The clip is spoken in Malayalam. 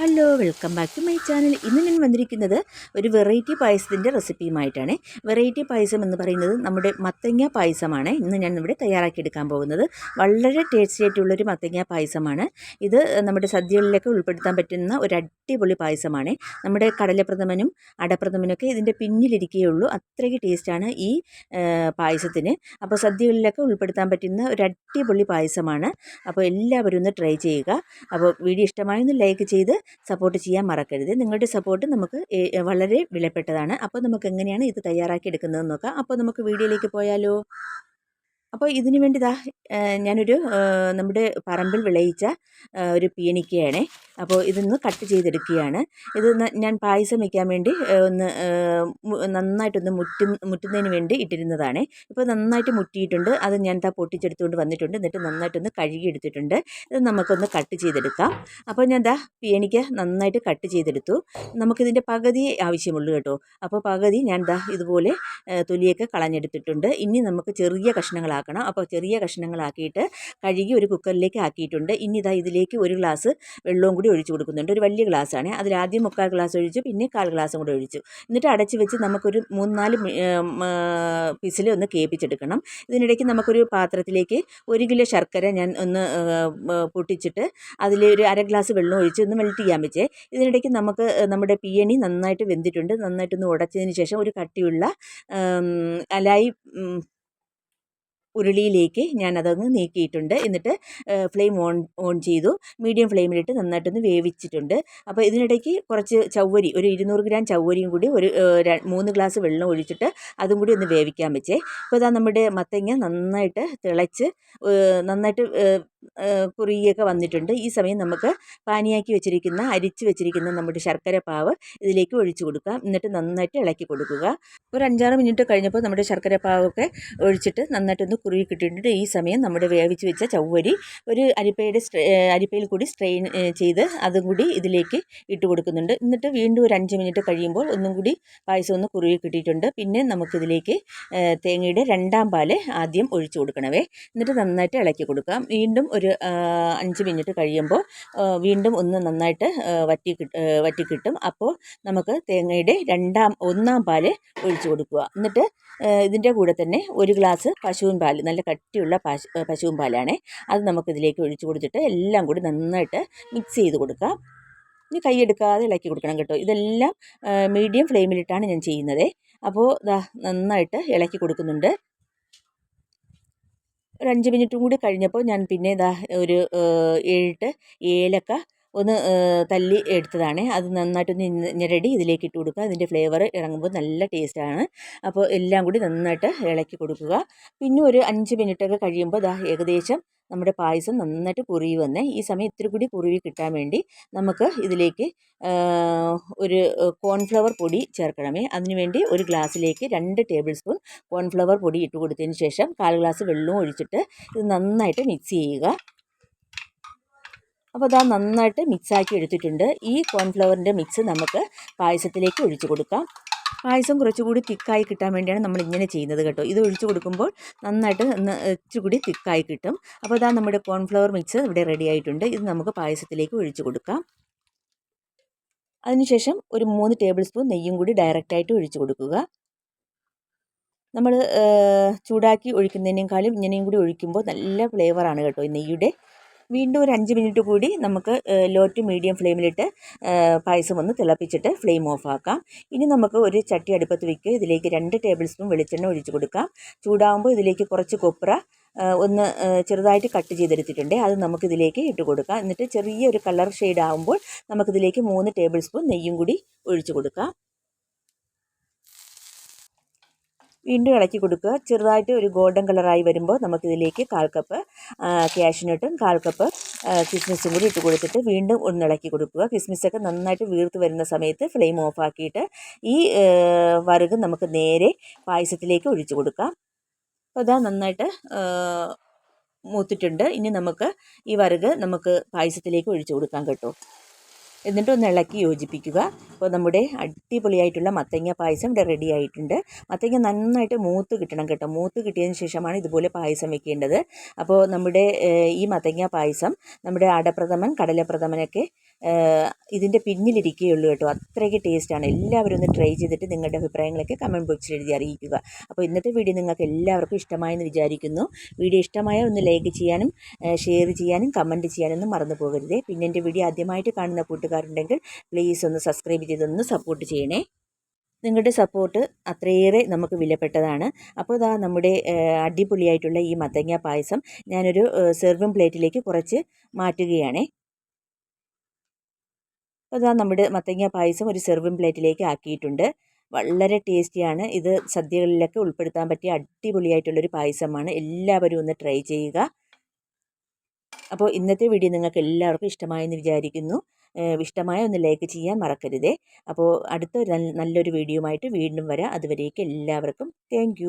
Hello welcome back to my channel. ഇന്ന് ഞാൻ വന്നിരിക്കുന്നത് ഒരു വെറൈറ്റി പായസത്തിന്റെ റെസിപ്പിയുമായിട്ടാണ്. വെറൈറ്റി പായസം എന്ന് പറയുന്നത് നമ്മുടെ മത്തങ്ങ പായസമാണ്. ഇന്ന് ഞാൻ ഇവിടെ തയ്യാറാക്കിയെടുക്കാൻ പോകുന്നത്. വളരെ ടേസ്റ്റി ആയിട്ടുള്ളൊരു മത്തങ്ങ പായസമാണ്. ഇത് നമ്മുടെ സദ്യകളിലൊക്കെ ഉൾപ്പെടുത്താൻ പറ്റുന്ന ഒരു അടിപൊളി പായസമാണ്. നമ്മുടെ കടലപ്രഥമനും അടപ്രഥമനൊക്കെ ഇതിന്റെ പിന്നിലിരിക്കുകയുള്ളൂ അത്രയ്ക്ക് ടേസ്റ്റാണ് ഈ പായസത്തിന്. അപ്പോൾ സദ്യകളിലൊക്കെ ഉൾപ്പെടുത്താൻ പറ്റുന്ന ഒരു അടിപൊളി പായസമാണ്. അപ്പോൾ എല്ലാവരും ഒന്ന് ട്രൈ ചെയ്യുക. അപ്പോൾ വീഡിയോ ഇഷ്ടമായൊന്ന് ലൈക്ക് ചെയ്ത് സപ്പോർട്ട് ചെയ്യാൻ മറക്കരുത്. നിങ്ങളുടെ സപ്പോർട്ട് നമുക്ക് വളരെ വിലപ്പെട്ടതാണ്. അപ്പോൾ നമുക്ക് എങ്ങനെയാണ് ഇത് തയ്യാറാക്കി എടുക്കുന്നതെന്ന് നോക്കാം. അപ്പോൾ നമുക്ക് വീഡിയോയിലേക്ക് പോയാലോ? അപ്പോൾ ഇതിനു വേണ്ടി ഇതാ ഞാനൊരു നമ്മുടെ പറമ്പിൽ വിളയിച്ച ഒരു പീണിക്കയാണ് അപ്പോൾ ഇതൊന്ന് കട്ട് ചെയ്തെടുക്കുകയാണ്. ഇത് ഞാൻ പായസം വയ്ക്കാൻ വേണ്ടി ഒന്ന് നന്നായിട്ടൊന്ന് മുറ്റ മുറ്റുന്നതിന് വേണ്ടി ഇട്ടിരുന്നതാണ്. ഇപ്പോൾ നന്നായിട്ട് മുറ്റിയിട്ടുണ്ട്. അത് ഞാൻ ഇതാ പൊട്ടിച്ചെടുത്തുകൊണ്ട് വന്നിട്ടുണ്ട്. എന്നിട്ട് നന്നായിട്ടൊന്ന് കഴുകി എടുത്തിട്ടുണ്ട് ഇത് നമുക്കൊന്ന് കട്ട് ചെയ്തെടുക്കാം. അപ്പോൾ ഞാൻ ദാ പേണിക്ക് നന്നായിട്ട് കട്ട് ചെയ്തെടുത്തു. നമുക്കിതിന്റെ പകുതി ആവശ്യമുള്ളൂ കേട്ടോ. അപ്പോൾ പകുതി ഞാൻ ദാ ഇതുപോലെ തൊലിയൊക്കെ കളഞ്ഞെടുത്തിട്ടുണ്ട്. ഇനി നമുക്ക് ചെറിയ കഷ്ണങ്ങളാക്കണം. അപ്പോൾ ചെറിയ കഷ്ണങ്ങളാക്കിയിട്ട് കഴുകി ഒരു കുക്കറിലേക്ക് ആക്കിയിട്ടുണ്ട്. ഇനി ഇതാ ഇതിലേക്ക് ഒരു ഗ്ലാസ് വെള്ളവും കൂടി ഒഴിച്ചു കൊടുക്കുന്നുണ്ട്. ഒരു വലിയ ഗ്ലാസ്സാണ്. അതിലാദ്യം മുക്കാൽ ഗ്ലാസ് ഒഴിച്ചു പിന്നെ കാൽ ഗ്ലാസ്സും കൂടെ ഒഴിച്ചു. എന്നിട്ട് അടച്ച് വെച്ച് നമുക്കൊരു മൂന്ന് നാല് പിസിൽ ഒന്ന് കേൾപ്പിച്ചെടുക്കണം ഇതിനിടയ്ക്ക് നമുക്കൊരു പാത്രത്തിലേക്ക് ഒരു കിലോ ശർക്കര ഞാൻ ഒന്ന് പൊട്ടിച്ചിട്ട് അതിൽ ഒരു അര ഗ്ലാസ് വെള്ളം ഒഴിച്ച് ഒന്ന് മെൽറ്റ് ചെയ്യാൻ വെച്ചേ. ഇതിനിടയ്ക്ക് നമുക്ക് നമ്മുടെ പിയണി നന്നായിട്ട് വെന്തിട്ടുണ്ട്. നന്നായിട്ടൊന്ന് ഉടച്ചതിന് ശേഷം ഒരു കട്ടിയുള്ള അലായി ഉരുളിയിലേക്ക് ഞാൻ നീക്കിയിട്ടുണ്ട് എന്നിട്ട് ഫ്ലെയിം ഓൺ ഓൺ ചെയ്തു. മീഡിയം ഫ്ലെയിമിലിട്ട് നന്നായിട്ടൊന്ന് വേവിച്ചിട്ടുണ്ട്. അപ്പോൾ ഇതിനിടയ്ക്ക് കുറച്ച് ചവ്വരി ഒരു ഇരുന്നൂറ് ഗ്രാം ചവ്വരിയും കൂടി ഒരു മൂന്ന് ഗ്ലാസ് വെള്ളം ഒഴിച്ചിട്ട് അതും കൂടി ഒന്ന് വേവിക്കാൻ വെച്ചേ. അപ്പോൾ ഇതാ നമ്മുടെ മത്തങ്ങ നന്നായിട്ട് തിളച്ച് നന്നായിട്ട് കുറുകിയൊക്കെ വന്നിട്ടുണ്ട്. ഈ സമയം നമുക്ക് പാനിയാക്കി വെച്ചിരിക്കുന്ന അരിച്ച് വെച്ചിരിക്കുന്ന നമ്മുടെ ശർക്കര പാവ് ഇതിലേക്ക് ഒഴിച്ചു കൊടുക്കാം. എന്നിട്ട് നന്നായിട്ട് ഇളക്കി കൊടുക്കുക. ഒരു അഞ്ചാറ് മിനിറ്റ് കഴിഞ്ഞപ്പോൾ നമ്മുടെ ശർക്കര പാവൊക്കെ ഒഴിച്ചിട്ട് നന്നായിട്ടൊന്ന് കുറുകി കിട്ടിയിട്ടുണ്ട്. ഈ സമയം നമ്മുടെ വേവിച്ച് വെച്ച ചവ്വരി ഒരു അരിപ്പയുടെ അരിപ്പയിൽ കൂടി സ്ട്രെയിൻ ചെയ്ത് അതും കൂടി ഇതിലേക്ക് ഇട്ട് കൊടുക്കുന്നുണ്ട്. എന്നിട്ട് വീണ്ടും ഒരു അഞ്ച് മിനിറ്റ് കഴിയുമ്പോൾ ഒന്നും കൂടി പായസം ഒന്ന് കുറുകി കിട്ടിയിട്ടുണ്ട്. പിന്നെ നമുക്കിതിലേക്ക് തേങ്ങയുടെ രണ്ടാം പാൽ ആദ്യം ഒഴിച്ചു കൊടുക്കണവേ എന്നിട്ട് നന്നായിട്ട് ഇളക്കി കൊടുക്കാം. വീണ്ടും ഒരു അഞ്ച് മിനിറ്റ് കഴിയുമ്പോൾ വീണ്ടും ഒന്ന് നന്നായിട്ട് വറ്റി വറ്റി കിട്ടും. അപ്പോൾ നമുക്ക് തേങ്ങയുടെ രണ്ടാം ഒന്നാം പാൽ ഒഴിച്ചു കൊടുക്കുക. എന്നിട്ട് ഇതിന്റെ കൂടെ തന്നെ ഒരു ഗ്ലാസ് പശുവിൻ പാൽ നല്ല കട്ടിയുള്ള പശു പശുവിൻ പാലാണ്. അത് നമുക്കിതിലേക്ക് ഒഴിച്ചു കൊടുത്തിട്ട് എല്ലാം കൂടി നന്നായിട്ട് മിക്സ് ചെയ്ത് കൊടുക്കാം. ഇനി കൈയെടുക്കാതെ ഇളക്കി കൊടുക്കണം കേട്ടോ. ഇതെല്ലാം മീഡിയം ഫ്ലെയിമിലിട്ടാണ് ഞാൻ ചെയ്യുന്നത്. അപ്പോൾ ദാ നന്നായിട്ട് ഇളക്കി കൊടുക്കുന്നുണ്ട്. ഒരു അഞ്ച് മിനിറ്റും കൂടി കഴിഞ്ഞപ്പോൾ ഞാൻ പിന്നെ ഇതാ ഒരു ഏഴെട്ട് ഏലക്ക ഒന്ന് തല്ലി എടുത്തതാണ്. അത് നന്നായിട്ടൊന്ന് ഞെരടി ഇതിലേക്ക് ഇട്ട് കൊടുക്കുക. അതിന്റെ ഫ്ലേവർ ഇറങ്ങുമ്പോൾ നല്ല ടേസ്റ്റാണ്. അപ്പോൾ എല്ലാം കൂടി നന്നായിട്ട് ഇളക്കി കൊടുക്കുക. പിന്നെ ഒരു അഞ്ച് മിനിറ്റൊക്കെ കഴിയുമ്പോൾ ദാ ഏകദേശം നമ്മുടെ പായസം നന്നായിട്ട് കുറുകി വന്നേ ഈ സമയം ഇത്തിരി കൂടി കുറുകി കിട്ടാൻ വേണ്ടി നമുക്ക് ഇതിലേക്ക് ഒരു കോൺഫ്ലവർ പൊടി ചേർക്കണമേ. അതിനുവേണ്ടി ഒരു ഗ്ലാസ്സിലേക്ക് രണ്ട് ടേബിൾ സ്പൂൺ കോൺഫ്ലവർ പൊടി ഇട്ട് കൊടുത്തതിന് ശേഷം കാൽ ഗ്ലാസ് വെള്ളവും ഒഴിച്ചിട്ട് ഇത് നന്നായിട്ട് മിക്സ് ചെയ്യുക. അപ്പോൾ അതാ നന്നായിട്ട് മിക്സാക്കി എടുത്തിട്ടുണ്ട്. ഈ കോൺഫ്ലവറിന്റെ മിക്സ് നമുക്ക് പായസത്തിലേക്ക് ഒഴിച്ചു കൊടുക്കാം. പായസം കുറച്ചുകൂടി തിക്കായി കിട്ടാൻ വേണ്ടിയാണ് നമ്മൾ ഇങ്ങനെ ചെയ്യുന്നത് കേട്ടോ. ഇത് ഒഴിച്ചു കൊടുക്കുമ്പോൾ നന്നായിട്ട് ഇച്ചിരി തിക്കായി കിട്ടും. അപ്പോൾ അതാ നമ്മുടെ കോൺഫ്ലവർ മിക്സ് ഇവിടെ റെഡി ആയിട്ടുണ്ട്. ഇത് നമുക്ക് പായസത്തിലേക്ക് ഒഴിച്ചു കൊടുക്കാം. അതിനുശേഷം ഒരു മൂന്ന് ടേബിൾ സ്പൂൺ നെയ്യും കൂടി ഡയറക്റ്റായിട്ട് ഒഴിച്ചു കൊടുക്കുക. നമ്മൾ ചൂടാക്കി ഒഴിക്കുന്നതിനേക്കാളും ഇങ്ങനെയും കൂടി ഒഴിക്കുമ്പോൾ നല്ല ഫ്ലേവറാണ് കേട്ടോ ഈ നെയ്യുടെ വീണ്ടും ഒരു അഞ്ച് മിനിറ്റ് കൂടി നമുക്ക് ലോ ടു മീഡിയം ഫ്ലെയിമിലിട്ട് പായസം ഒന്ന് തിളപ്പിച്ചിട്ട് ഫ്ലെയിം ഓഫ് ആക്കാം. ഇനി നമുക്ക് ഒരു ചട്ടി അടുപ്പത്ത് വയ്ക്കുക ഇതിലേക്ക് രണ്ട് ടേബിൾ സ്പൂൺ വെളിച്ചെണ്ണ ഒഴിച്ച് കൊടുക്കാം. ചൂടാകുമ്പോൾ ഇതിലേക്ക് കുറച്ച് കൊപ്ര ഒന്ന് ചെറുതായിട്ട് കട്ട് ചെയ്തെടുത്തിട്ടുണ്ട്. അത് നമുക്കിതിലേക്ക് ഇട്ട് കൊടുക്കാം. എന്നിട്ട് ചെറിയൊരു കളർ ഷെയ്ഡ് ആകുമ്പോൾ നമുക്കിതിലേക്ക് മൂന്ന് ടേബിൾ സ്പൂൺ നെയ്യും കൂടി ഒഴിച്ച് കൊടുക്കാം. വീണ്ടും ഇളക്കി കൊടുക്കുക. ചെറുതായിട്ട് ഒരു ഗോൾഡൻ കളറായി വരുമ്പോൾ നമുക്കിതിലേക്ക് കാൽ കപ്പ് ക്യാഷ്നട്ടും കാൽ കപ്പ് കിസ്മിസും കൂടി ഇട്ട് കൊടുത്തിട്ട് വീണ്ടും ഒന്ന് ഇളക്കി കൊടുക്കുക. കിസ്മിസൊക്കെ നന്നായിട്ട് വീർത്ത് വരുന്ന സമയത്ത് ഫ്ലെയിം ഓഫാക്കിയിട്ട് ഈ വറുക് നമുക്ക് നേരെ പായസത്തിലേക്ക് ഒഴിച്ചു കൊടുക്കാം. അപ്പോൾ അതാ നന്നായിട്ട് മൂത്തിട്ടുണ്ട്. ഇനി നമുക്ക് ഈ വറുക് നമുക്ക് പായസത്തിലേക്ക് ഒഴിച്ചു കൊടുക്കാം കേട്ടോ. എന്നിട്ട് ഒന്ന് ഇളക്കി യോജിപ്പിക്കുക. അപ്പോൾ നമ്മുടെ അടിപൊളിയായിട്ടുള്ള മത്തങ്ങ പായസം ഇവിടെ റെഡി ആയിട്ടുണ്ട്. മത്തങ്ങ നന്നായിട്ട് മൂത്ത് കിട്ടണം കേട്ടോ. മൂത്ത് കിട്ടിയതിന് ശേഷമാണ് ഇതുപോലെ പായസം വെക്കേണ്ടത്. അപ്പോൾ നമ്മുടെ ഈ മത്തങ്ങ പായസം നമ്മുടെ അടപ്രഥമൻ കടലപ്രഥമനൊക്കെ ഇതിന്റെ പിന്നിലിരിക്കുകയുള്ളൂ കേട്ടോ. അത്രയ്ക്ക് ടേസ്റ്റാണ് എല്ലാവരും ഒന്ന് ട്രൈ ചെയ്തിട്ട് നിങ്ങളുടെ അഭിപ്രായങ്ങളൊക്കെ കമന്റ് ബോക്സിൽ എഴുതി അറിയിക്കുക. അപ്പോൾ ഇന്നത്തെ വീഡിയോ നിങ്ങൾക്ക് എല്ലാവർക്കും ഇഷ്ടമായെന്ന് വിചാരിക്കുന്നു. വീഡിയോ ഇഷ്ടമായ ഒന്ന് ലൈക്ക് ചെയ്യാനും ഷെയർ ചെയ്യാനും കമന്റ് ചെയ്യാനൊന്നും മറന്നു പോകരുതേ. പിന്നെ എന്റെ വീഡിയോ ആദ്യമായിട്ട് കാണുന്ന കൂട്ടുകാരുണ്ടെങ്കിൽ പ്ലീസ് ഒന്ന് സബ്സ്ക്രൈബ് ചെയ്തൊന്ന് സപ്പോർട്ട് ചെയ്യണേ. നിങ്ങളുടെ സപ്പോർട്ട് അത്രയേറെ നമുക്ക് വിലപ്പെട്ടതാണ്. അപ്പോൾ ഇതാ നമ്മുടെ അടിപൊളിയായിട്ടുള്ള ഈ മത്തങ്ങ പായസം ഞാനൊരു സെർവിങ് പ്ലേറ്റിലേക്ക് കുറച്ച് മാറ്റുകയാണേ. ഇതാ നമ്മുടെ മത്തങ്ങ പായസം ഒരു സെർവിങ് പ്ലേറ്റിലേക്ക് ആക്കിയിട്ടുണ്ട്. വളരെ ടേസ്റ്റിയാണ് ഇത് സദ്യകളിലൊക്കെ ഉൾപ്പെടുത്താൻ പറ്റിയ അടിപൊളിയായിട്ടുള്ളൊരു പായസമാണ്. എല്ലാവരും ഒന്ന് ട്രൈ ചെയ്യുക. അപ്പോൾ ഇന്നത്തെ വീഡിയോ നിങ്ങൾക്ക് എല്ലാവർക്കും ഇഷ്ടമായെന്ന് വിചാരിക്കുന്നു. ഇഷ്ടമായ ഒന്ന് ലൈക്ക് ചെയ്യാൻ മറക്കരുതേ. അപ്പോൾ അടുത്ത നല്ലൊരു വീഡിയോ ആയിട്ട് വീണ്ടും വരാം. അതുവരേക്കും എല്ലാവർക്കും താങ്ക്